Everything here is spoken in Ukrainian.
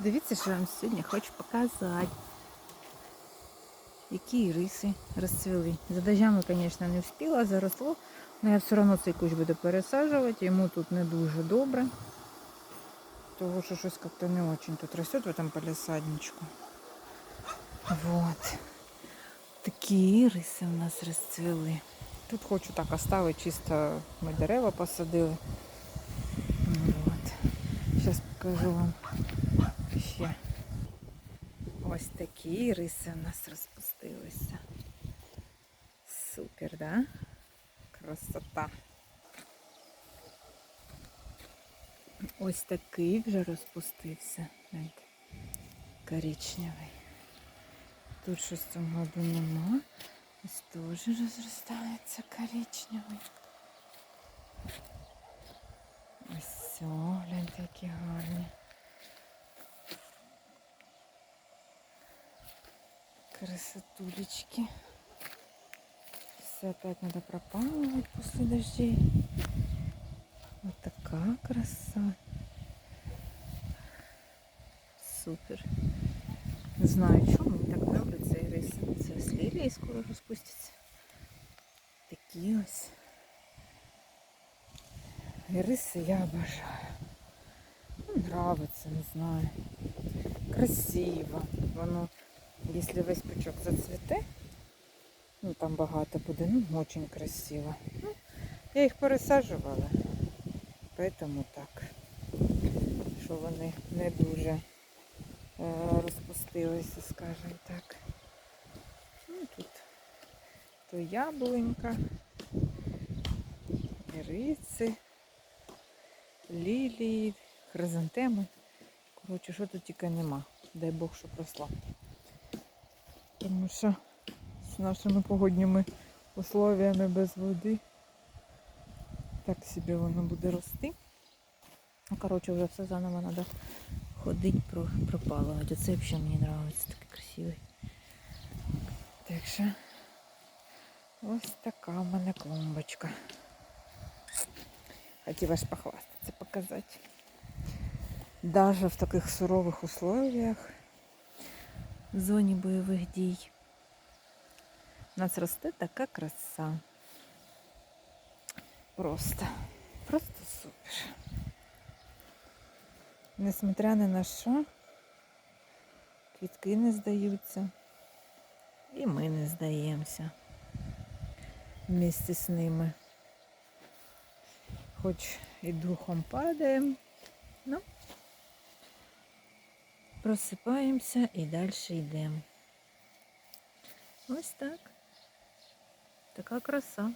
Дивіться, що я вам сьогодні хочу показати. Які риси розцвіли. За дождями, звісно, не встигла, заросло. Але я все одно цей кущ буду пересаджувати. Йому тут не дуже добре. Того, що щось як-то не очень тут росте в этом полисадничку. Вот. Такі іриси у нас розцвіли. Тут хочу так оставити, чисто ми дерева посадили. Вот. Зараз покажу вам ще. Ось такі іриси у нас розпустилися. Супер, да? Красота. Ось такий вже розпустився. Коричневий. Тут щось в цьому году нема. Ось теж розростається коричневий. Ось все, гляньте, які гарні. Красотулечки. Все опять надо пропалывать после дождей. Вот такая краса. Супер. Не знаю, чому мені так подобається цей рис. Це з лілії скоро розпуститься. Такі ось. Риси я обожаю. Ну, нравиться, не знаю. Красиво. Воно, якщо весь пучок зацвіте, ну там багато буде, ну дуже красиво. Ну, я їх пересаджувала, поэтому так. Що вони не дуже е, розпустилися, скажімо так. Ну, тут то яблунька, іриси, лілії, хризантеми. Коротше, що тут тільки нема. Дай Бог, щоб росла. Тому що з нашими погодніми условиями без води так собі воно буде рости. Ну, коротше, вже все заново треба ходити, про- пропалувати. Оце взагалі мені подобається, такий красивий. Так що ось така в мене клумбочка. Хотіла ж похвастатися, показати. Даже в таких сурових условиях, в зоні бойових дій, у нас росте така краса. Просто, просто супер. Несмотря ні на що, квітки не здаються. І ми не здаємося вместе з ними. Хоч і духом падаємо, ну, просипаємося і далі йдемо. Ось так. Така краса.